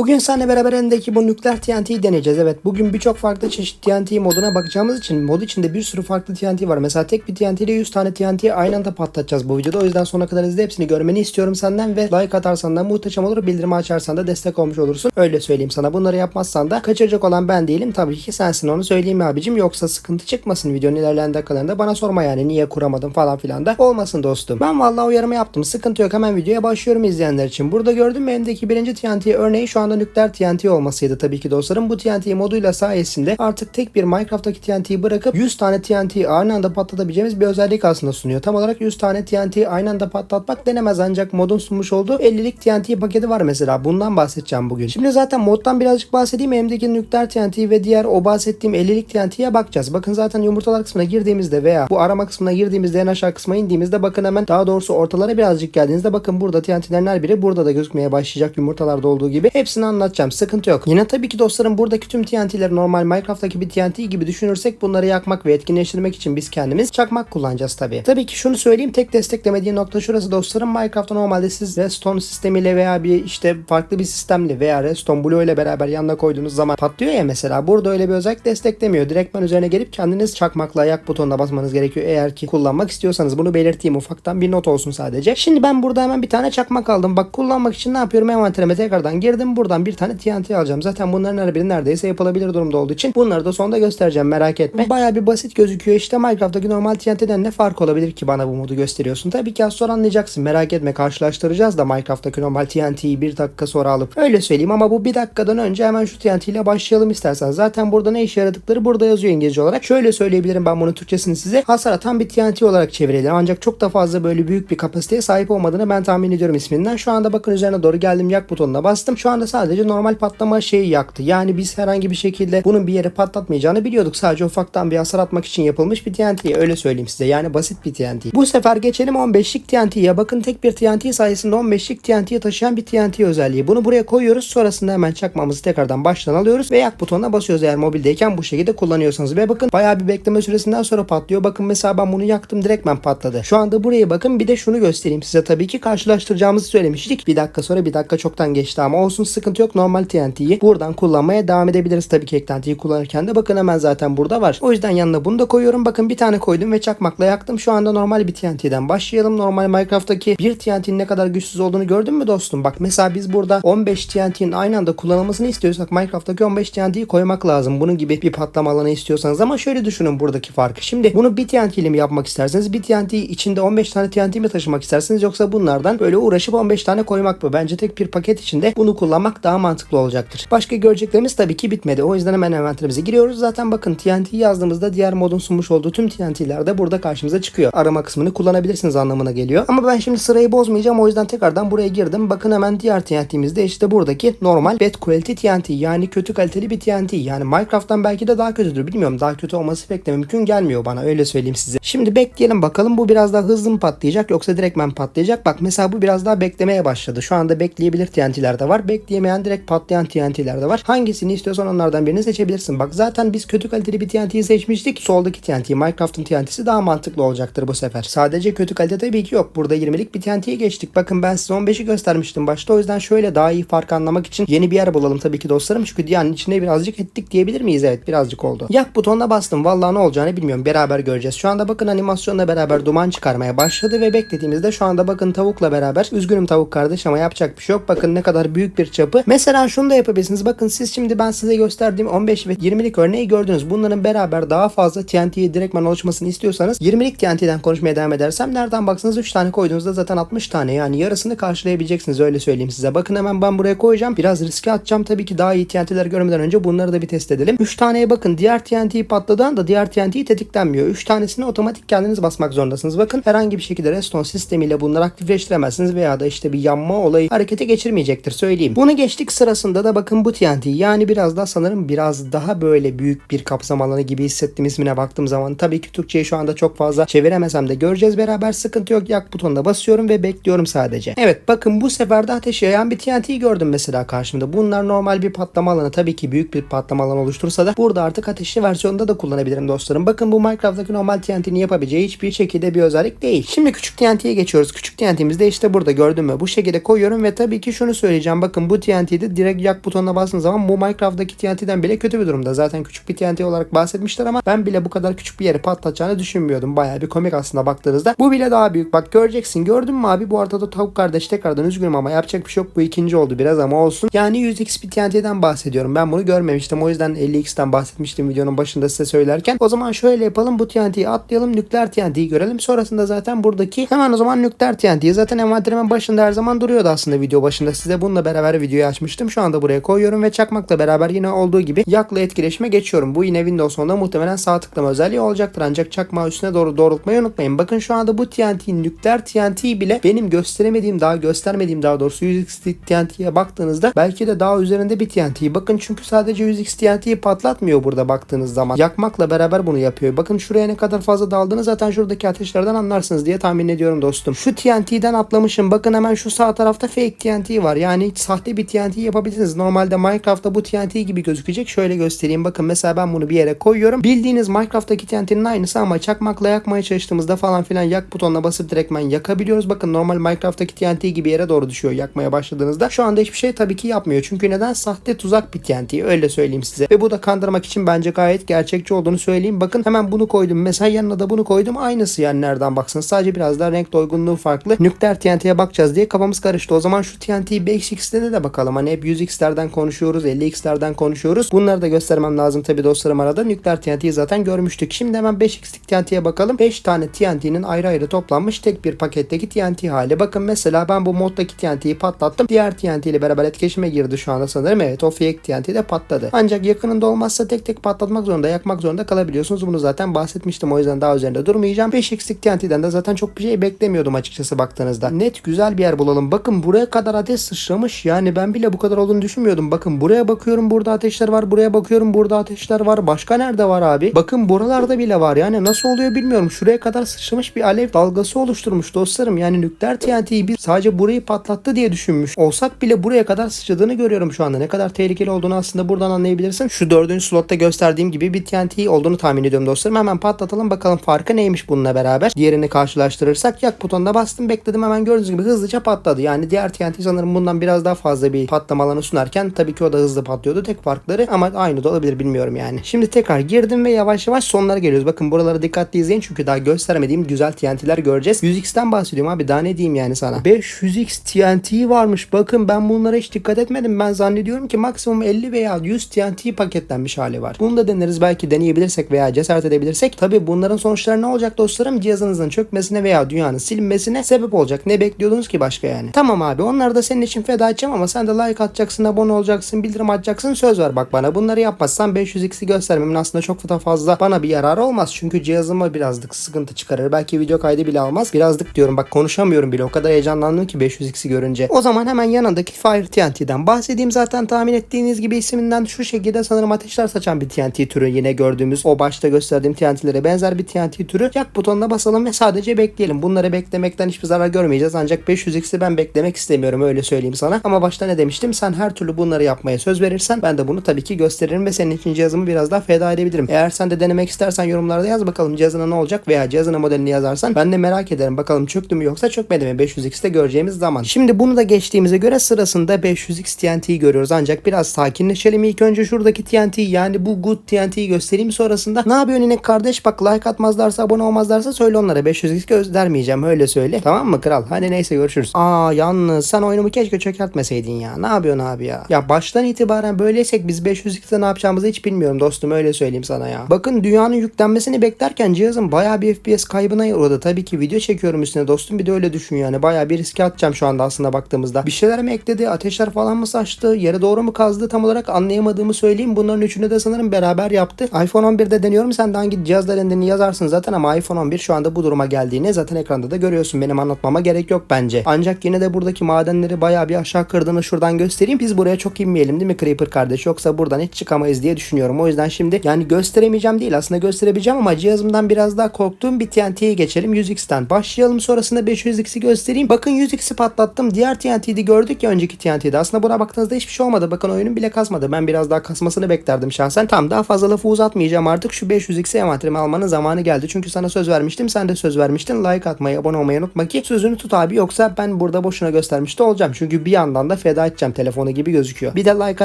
Bugün seninle beraber elindeki bu nükleer TNT'yi deneyeceğiz. Evet bugün birçok farklı çeşit TNT moduna bakacağımız için mod içinde bir sürü farklı TNT var. Mesela tek bir TNT ile 100 tane TNT'yi aynı anda patlatacağız bu videoda. O yüzden sona kadar izle hepsini görmeni istiyorum senden ve like atarsan da muhteşem olur. Bildirimi açarsan da destek olmuş olursun. Öyle söyleyeyim sana. Bunları yapmazsan da kaçıracak olan ben değilim. Tabii ki sensin onu söyleyeyim abicim. Yoksa sıkıntı çıkmasın videonun ilerleyen dakikalarında. Bana sorma yani niye kuramadım falan filan da olmasın dostum. Ben vallahi uyarımı yaptım. Sıkıntı yok. Hemen videoya başlıyorum izleyenler için. Burada gördüğüm elimdeki birinci TNT örneği şu anda nükleer TNT olmasıydı tabii ki dostlarım. Bu TNT moduyla sayesinde artık tek bir Minecraft'taki TNT'yi bırakıp 100 tane TNT'yi aynı anda patlatabileceğimiz bir özellik aslında sunuyor. Tam olarak 100 tane TNT'yi aynı anda patlatmak denemez ancak modun sunmuş olduğu 50'lik TNT paketi var mesela. Bundan bahsedeceğim bugün. Şimdi zaten moddan birazcık bahsedeyim. Elimdeki nükleer TNT ve diğer o bahsettiğim 50'lik TNT'ye bakacağız. Bakın zaten yumurtalar kısmına girdiğimizde veya bu arama kısmına girdiğimizde en aşağı kısma indiğimizde bakın hemen daha doğrusu ortalara birazcık geldiğinizde bakın burada TNT'lerin her biri burada da gözükmeye başlayacak yumurtalarda olduğu gibi. Hepsini anlatacağım. Sıkıntı yok. Yine tabii ki dostlarım buradaki tüm TNT'leri normal Minecraft'taki bir TNT gibi düşünürsek bunları yakmak ve etkinleştirmek için biz kendimiz çakmak kullanacağız tabii. Tabii ki şunu söyleyeyim tek desteklemediği nokta şurası dostlarım. Minecraft'ta normalde siz redstone sistemiyle veya bir işte farklı bir sistemle veya redstone bloğu ile beraber yanına koyduğunuz zaman patlıyor ya mesela. Burada öyle bir özellik desteklemiyor. Direktman üzerine gelip kendiniz çakmakla yak butonuna basmanız gerekiyor eğer ki kullanmak istiyorsanız. Bunu belirteyim ufaktan bir not olsun sadece. Şimdi ben burada hemen bir tane çakmak aldım. Bak kullanmak için ne yapıyorum? Envanterime tekrardan girdim. Buradan bir tane TNT alacağım. Zaten bunların her biri neredeyse yapılabilir durumda olduğu için bunları da sonunda göstereceğim merak etme. Baya bir basit gözüküyor. İşte Minecraft'taki normal TNT'den ne fark olabilir ki bana bu modu gösteriyorsun? Tabii ki az sonra anlayacaksın. Merak etme karşılaştıracağız da Minecraft'taki normal TNT'yi bir dakika sonra alıp. Öyle söyleyeyim ama bu bir dakikadan önce hemen şu TNT ile başlayalım istersen. Zaten burada ne işe yaradıkları burada yazıyor İngilizce olarak. Şöyle söyleyebilirim ben bunun Türkçesini size. Hasar atan bir TNT olarak çevirelim. Ancak çok da fazla böyle büyük bir kapasiteye sahip olmadığını ben tahmin ediyorum isminden. Şu anda bakın üzerine doğru geldim yak butonuna bastım. Şu anda sadece normal patlama şeyi yaktı. Yani biz herhangi bir şekilde bunun bir yere patlatmayacağını biliyorduk. Sadece ufaktan bir hasar atmak için yapılmış bir TNT. Öyle söyleyeyim size. Yani basit bir TNT. Bu sefer geçelim 15'lik TNT'ye. Bakın tek bir TNT sayesinde 15'lik TNT'yi taşıyan bir TNT özelliği. Bunu buraya koyuyoruz. Sonrasında hemen çakmamızı tekrardan baştan alıyoruz ve yak butonuna basıyoruz eğer mobildeyken bu şekilde kullanıyorsanız. Ve bakın bayağı bir bekleme süresinden sonra patlıyor. Bakın mesela ben bunu yaktım direktmen patladı. Şu anda buraya bakın bir de şunu göstereyim size. Tabii ki karşılaştıracağımızı söylemiştik. Bir dakika sonra bir dakika çoktan geçti ama olsun sıkıntı yok. Normal TNT'yi buradan kullanmaya devam edebiliriz tabii ki eklentiyi kullanırken de. Bakın hemen zaten burada var. O yüzden yanına bunu da koyuyorum. Bakın bir tane koydum ve çakmakla yaktım. Şu anda normal bir TNT'den başlayalım. Normal Minecraft'taki bir TNT'nin ne kadar güçsüz olduğunu gördün mü dostum? Bak mesela biz burada 15 TNT'nin aynı anda kullanılmasını istiyorsak Minecraft'taki 15 TNT'yi koymak lazım. Bunun gibi bir patlama alanı istiyorsanız ama şöyle düşünün buradaki farkı. Şimdi bunu bir TNT ile mi yapmak isterseniz bir TNT içinde 15 tane TNT mi taşımak isterseniz yoksa bunlardan böyle uğraşıp 15 tane koymak mı? Bence tek bir paket içinde bunu kullanmak daha mantıklı olacaktır. Başka göreceklerimiz tabii ki bitmedi. O yüzden hemen envanterimize giriyoruz. Zaten bakın TNT yazdığımızda diğer modun sunmuş olduğu tüm TNT'ler de burada karşımıza çıkıyor. Arama kısmını kullanabilirsiniz anlamına geliyor. Ama ben şimdi sırayı bozmayacağım. O yüzden tekrardan buraya girdim. Bakın hemen diğer TNT'mizde işte buradaki normal bad quality TNT yani kötü kaliteli bir TNT. Yani Minecraft'tan belki de daha kötüdür. Bilmiyorum daha kötü olması pek de mümkün gelmiyor bana öyle söyleyeyim size. Şimdi bekleyelim bakalım bu biraz daha hızlı mı patlayacak yoksa direktmen patlayacak. Bak mesela bu biraz daha beklemeye başladı. Şu anda bekleyebilir TNT'ler de var. Bekleyemeyen direkt patlayan TNT'ler de var. Hangisini istiyorsan onlardan birini seçebilirsin. Bak zaten biz kötü kaliteli bir TNT'yi seçmiştik. Soldaki TNT Minecraft'ın TNT'si daha mantıklı olacaktır bu sefer. Sadece kötü kalite tabii ki yok. Burada 20'lik bir TNT'ye geçtik. Bakın ben size 15'i göstermiştim başta. O yüzden şöyle daha iyi fark anlamak için yeni bir yer bulalım tabii ki dostlarım. Çünkü diğerinin içine birazcık ettik diyebilir miyiz? Evet birazcık oldu. Yak butonuna bastım. Vallahi ne olacağını bilmiyorum. Beraber göreceğiz. Şu anda bakın animasyonla beraber duman çıkarmaya başladı ve beklediğimizde şu anda bakın tavukla beraber üzgünüm tavuk kardeş ama yapacak bir şey yok. Bakın ne kadar büyük bir çapı. Mesela şunu da yapabilirsiniz. Bakın siz şimdi ben size gösterdiğim 15 ve 20'lik örneği gördünüz. Bunların beraber daha fazla TNT'yi direktman oluşmasını istiyorsanız 20'lik TNT'den konuşmaya devam edersem nereden baksanız 3 tane koyduğunuzda zaten 60 tane yani yarısını karşılayabileceksiniz öyle söyleyeyim size. Bakın hemen ben buraya koyacağım. Biraz riske atacağım tabii ki daha iyi TNT'ler görmeden önce bunları da bir test edelim. 3 taneye bakın diğer TNT'yi patladan da diğer TNT tetiklenmiyor. 3 tanesini otomatik kendiniz basmak zorundasınız. Bakın herhangi bir şekilde redstone sistemiyle bunları aktifleştiremezsiniz veya da işte bir yanma olayı harekete geçirmeyecektir söyleyeyim. Bunu geçtik sırasında da bakın bu TNT yani biraz daha sanırım biraz daha böyle büyük bir kapsam alanı gibi hissettim ismine baktığım zaman. Tabii ki Türkçeyi şu anda çok fazla çeviremesem de göreceğiz beraber sıkıntı yok. Yak butonuna basıyorum ve bekliyorum sadece. Evet bakın bu sefer de ateş yayan bir TNT'yi gördüm mesela karşımda. Bunlar normal bir patlama alanı tabii ki büyük bir patlama alanı oluştursa da burada artık ateşli versiyonda da kullanabilirim dostlarım. Bakın bu Minecraft'taki normal TNT'nin yapabileceği hiçbir şekilde bir özellik değil. Şimdi küçük TNT'ye geçiyoruz. Küçük TNT'miz de işte burada gördün mü? Bu şekilde koyuyorum ve tabii ki şunu söyleyeceğim. Bakın bu TNT TNT'de direkt yak butonuna bastığınız zaman bu Minecraft'taki TNT'den bile kötü bir durumda. Zaten küçük bir TNT olarak bahsetmişler ama ben bile bu kadar küçük bir yeri patlatacağını düşünmüyordum. Bayağı bir komik aslında baktığınızda. Bu bile daha büyük. Bak göreceksin. Gördün mü abi? Bu arada da tavuk kardeş tekrardan üzgünüm ama yapacak bir şey yok. Bu ikinci oldu biraz ama olsun. Yani 100 XP TNT'den bahsediyorum. Ben bunu görmemiştim. O yüzden 50x'ten bahsetmiştim videonun başında size söylerken. O zaman şöyle yapalım. Bu TNT'yi atlayalım. Nükleer TNT'yi görelim. Sonrasında zaten buradaki hemen o zaman nükleer TNT'yi zaten envanterimin başında her zaman duruyordu aslında video başında. Size bununla beraber videoyu açmıştım. Şu anda buraya koyuyorum ve çakmakla beraber yine olduğu gibi yakla etkileşime geçiyorum. Bu yine Windows 10'da muhtemelen sağ tıklama özelliği olacaktır. Ancak çakmağı üstüne doğru doğrultmayı unutmayın. Bakın şu anda bu TNT nükleer TNT bile benim gösteremediğim daha göstermediğim daha doğrusu 100x TNT'ye baktığınızda belki de daha üzerinde bir TNT. Bakın çünkü sadece 100x TNT'yi patlatmıyor burada baktığınız zaman. Yakmakla beraber bunu yapıyor. Bakın şuraya ne kadar fazla daldığını zaten şuradaki ateşlerden anlarsınız diye tahmin ediyorum dostum. Şu TNT'den atlamışım. Bakın hemen şu sağ tarafta fake TNT var. Yani sahte bir TNT yapabilirsiniz. Normalde Minecraft'ta bu TNT gibi gözükecek. Şöyle göstereyim. Bakın mesela ben bunu bir yere koyuyorum. Bildiğiniz Minecraft'taki TNT'nin aynısı ama çakmakla yakmaya çalıştığımızda falan filan yak butonuna basıp direktmen yakabiliyoruz. Bakın normal Minecraft'taki TNT gibi yere doğru düşüyor yakmaya başladığınızda. Şu anda hiçbir şey tabii ki yapmıyor. Çünkü neden? Sahte tuzak bir TNT. Öyle söyleyeyim size. Ve bu da kandırmak için bence gayet gerçekçi olduğunu söyleyeyim. Bakın hemen bunu koydum. Mesela yanına da bunu koydum. Aynısı yani nereden baksanız. Sadece biraz daha renk doygunluğu farklı. Nükleer TNT'ye bakacağız diye kafamız karıştı. O zaman şu TNT'yi 5x'te de bakalım. Hani hep 100x'lerden konuşuyoruz. 50x'lerden konuşuyoruz. Bunları da göstermem lazım tabii dostlarım arada. Nükleer TNT'yi zaten görmüştük. Şimdi hemen 5x'lik TNT'ye bakalım. 5 tane TNT'nin ayrı ayrı toplanmış tek bir paketteki TNT hali. Bakın mesela ben bu moddaki TNT'yi patlattım. Diğer TNT ile beraber etkileşime girdi şu anda sanırım. Evet o fake TNT de patladı. Ancak yakınında olmazsa tek tek patlatmak zorunda, yakmak zorunda kalabiliyorsunuz. Bunu zaten bahsetmiştim. O yüzden daha üzerinde durmayacağım. 5x'lik TNT'den de zaten çok bir şey beklemiyordum açıkçası baktığınızda. Net güzel bir yer bulalım. Bakın buraya kadar ateş sıçramış. Yani ben bile bu kadar olduğunu düşünmüyordum. Bakın buraya bakıyorum burada ateşler var. Buraya bakıyorum burada ateşler var. Başka nerede var abi? Bakın buralarda bile var. Yani nasıl oluyor bilmiyorum. Şuraya kadar sıçramış bir alev dalgası oluşturmuş dostlarım. Yani nükleer TNT'yi biz sadece burayı patlattı diye düşünmüş. Olsak bile buraya kadar sıçradığını görüyorum şu anda. Ne kadar tehlikeli olduğunu aslında buradan anlayabilirsin. Şu dördüncü slotta gösterdiğim gibi bir TNT olduğunu tahmin ediyorum dostlarım. Hemen patlatalım bakalım farkı neymiş bununla beraber. Diğerini karşılaştırırsak yak butonuna bastım bekledim hemen gördüğünüz gibi hızlıca patladı. Yani diğer TNT sanırım bundan biraz daha fazla bir patlama alanı sunarken tabii ki o da hızlı patlıyordu. Tek farkları ama aynı da olabilir bilmiyorum yani. Şimdi tekrar girdim ve yavaş yavaş sonlara geliyoruz. Bakın buraları dikkatli izleyin çünkü daha göstermediğim güzel TNT'ler göreceğiz. 100x'ten bahsediyorum abi daha ne diyeyim yani sana. 500x TNT varmış. Bakın ben bunlara hiç dikkat etmedim. Ben zannediyorum ki maksimum 50 veya 100 TNT paketlenmiş hali var. Bunu da deneriz belki deneyebilirsek veya cesaret edebilirsek. Tabi bunların sonuçları ne olacak dostlarım? Cihazınızın çökmesine veya dünyanın silinmesine sebep olacak. Ne bekliyordunuz ki başka yani? Tamam abi onları da senin için feda edeceğim ama sen de like atacaksın, abone olacaksın, bildirim açacaksın. Söz ver bak bana. Bunları yapmazsan 500x'i göstermemin aslında çok da fazla bana bir yararı olmaz. Çünkü cihazıma birazcık sıkıntı çıkarır. Belki video kaydı bile almaz. Birazcık diyorum bak konuşamıyorum bile. O kadar heyecanlandım ki 500x'i görünce. O zaman hemen yanındaki Fire TNT'den bahsedeyim. Zaten tahmin ettiğiniz gibi isminden şu şekilde sanırım ateşler saçan bir TNT türü. Yine gördüğümüz o başta gösterdiğim TNT'lere benzer bir TNT türü. Yak butonuna basalım ve sadece bekleyelim. Bunları beklemekten hiçbir zarar görmeyeceğiz. Ancak 500x'i ben beklemek istemiyorum öyle söyleyeyim sana. Ama başta ne demiştim? Sen her türlü bunları yapmaya söz verirsen ben de bunu tabii ki gösteririm ve senin için cihazımı biraz daha feda edebilirim. Eğer sen de denemek istersen yorumlarda yaz bakalım cihazına ne olacak veya cihazına modelini yazarsan ben de merak ederim. Bakalım çöktü mü yoksa çökmedi mi 500x'te göreceğimiz zaman. Şimdi bunu da geçtiğimize göre sırasında 500x TNT'yi görüyoruz. Ancak biraz sakinleşelim. İlk önce şuradaki TNT yani bu good TNT'yi göstereyim sonrasında. Ne yapıyor inek kardeş? Bak like atmazlarsa abone olmazlarsa söyle onlara 500x göstermeyeceğim öyle söyle. Tamam mı kral? Hadi neyse görüşürüz. Aa yalnız sen oyunumu keşke çökertmeseydin ya. Ne yapıyorsun abi ya? Ya baştan itibaren böyleysek biz 500x'te ne yapacağımızı hiç bilmiyorum dostum öyle söyleyeyim sana ya. Bakın dünyanın yüklenmesini beklerken cihazım bayağı bir FPS kaybına uğradı. Tabii ki video çekiyorum üstüne dostum bir de öyle düşün yani. Bayağı bir riske atacağım şu anda aslında baktığımızda. Bir şeyler mi ekledi? Ateşler falan mı saçtı? Yere doğru mu kazdı? Tam olarak anlayamadığımı söyleyeyim. Bunların üçünü de sanırım beraber yaptı. iPhone 11'de deniyorum. Sen de hangi cihazlar indiğini yazarsın zaten ama iPhone 11 şu anda bu duruma geldiğini zaten ekranda da görüyorsun. Benim anlatmama gerek yok bence. Ancak yine de buradaki madenleri bayağı bir aşağı kırdığını şuradan göstereyim. Biz buraya çok inmeyelim değil mi Creeper kardeş? Yoksa buradan hiç çıkamayız diye düşünüyorum. O yüzden şimdi yani gösteremeyeceğim değil. Aslında gösterebileceğim ama cihazımdan biraz daha korktuğum bir TNT'ye geçelim. 100x'ten başlayalım. Sonrasında 500x'i göstereyim. Bakın 100x'i patlattım. Diğer TNT'yi gördük ya önceki TNT'de. Aslında buna baktığınızda hiçbir şey olmadı. Bakın oyunun bile kasmadı. Ben biraz daha kasmasını beklerdim şahsen. Tam daha fazla lafı uzatmayacağım artık. Şu 500x'i envanterime almanın zamanı geldi. Çünkü sana söz vermiştim. Sen de söz vermiştin. Like atmayı, abone olmayı unutma ki sözünü tut abi. Yoksa ben burada boşuna göstermiş de olacağım. Çünkü bir yandan da feda edeceğim telefonu gibi gözüküyor. Bir de like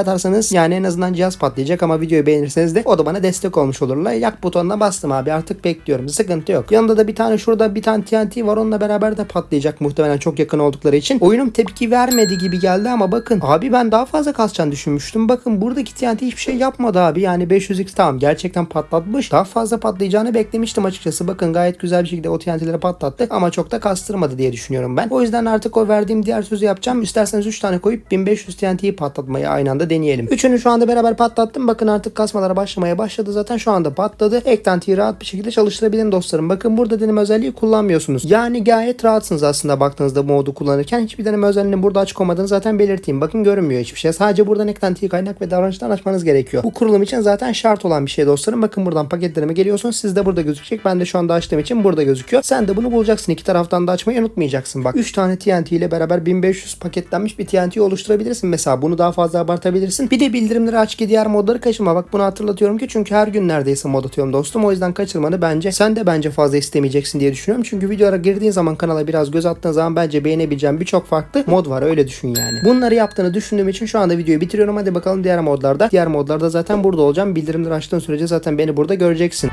atarsanız yani en azından cihaz patlayacak ama videoyu beğenirseniz de o da bana destek olmuş olurlar. Yak butonuna bastım abi artık bekliyorum. Sıkıntı yok. Yanında da bir tane şurada bir tane TNT var onunla beraber de patlayacak muhtemelen çok yakın oldukları için. Oyunum tepki vermedi gibi geldi ama bakın abi ben daha fazla kasacağını düşünmüştüm. Bakın buradaki TNT hiçbir şey yapmadı abi. Yani 500x tamam gerçekten patlatmış. Daha fazla patlayacağını beklemiştim açıkçası. Bakın gayet güzel bir şekilde o TNT'leri patlattı ama çok da kastırmadı diye düşünüyorum ben. O yüzden artık o verdiğim diğer sözü yapacağım. İsterseniz 3 tane koyup 1500 TNT'yi patlatmayı aynı anda deneyelim. Üçünü şu anda beraber patlattım. Bakın artık kasmalara başlamaya başladı zaten. Şu anda patladı. Eklentiyi rahat bir şekilde çalıştırabilirim dostlarım. Bakın burada deneme özelliği kullanmıyorsunuz. Yani gayet rahatsınız aslında baktığınızda bu modu kullanırken. Hiçbir deneme özelliğinin burada açık olmadığını zaten belirteyim. Bakın görünmüyor hiçbir şey. Sadece buradan eklentiyi kaynak ve davranıştan açmanız gerekiyor. Bu kurulum için zaten şart olan bir şey dostlarım. Bakın buradan paketlerime geliyorsunuz. Sizde burada gözükecek. Ben de şu anda açtığım için burada gözüküyor. Sen de bunu bulacaksın. İki taraftan da açmayı unutmayacaksın. Bak 3 tane TNT ile beraber 1500 paketlenmiş bir TNT oluşturabilirsin. Mesela bunu daha fazla abartabilirsin. Bir de bildirimleri aç ki diğer modları kaçırma. Bak bunu hatırlatıyorum ki çünkü her gün neredeyse mod atıyorum dostum. O yüzden kaçırmanı bence sen de bence fazla istemeyeceksin diye düşünüyorum. Çünkü videolara girdiğin zaman kanala biraz göz attığın zaman bence beğenebileceğin birçok farklı mod var öyle düşün yani. Bunları yaptığını düşündüğüm için şu anda videoyu bitiriyorum. Hadi bakalım diğer modlarda. Diğer modlarda zaten burada olacağım. Bildirimleri açtığın sürece zaten beni burada göreceksin.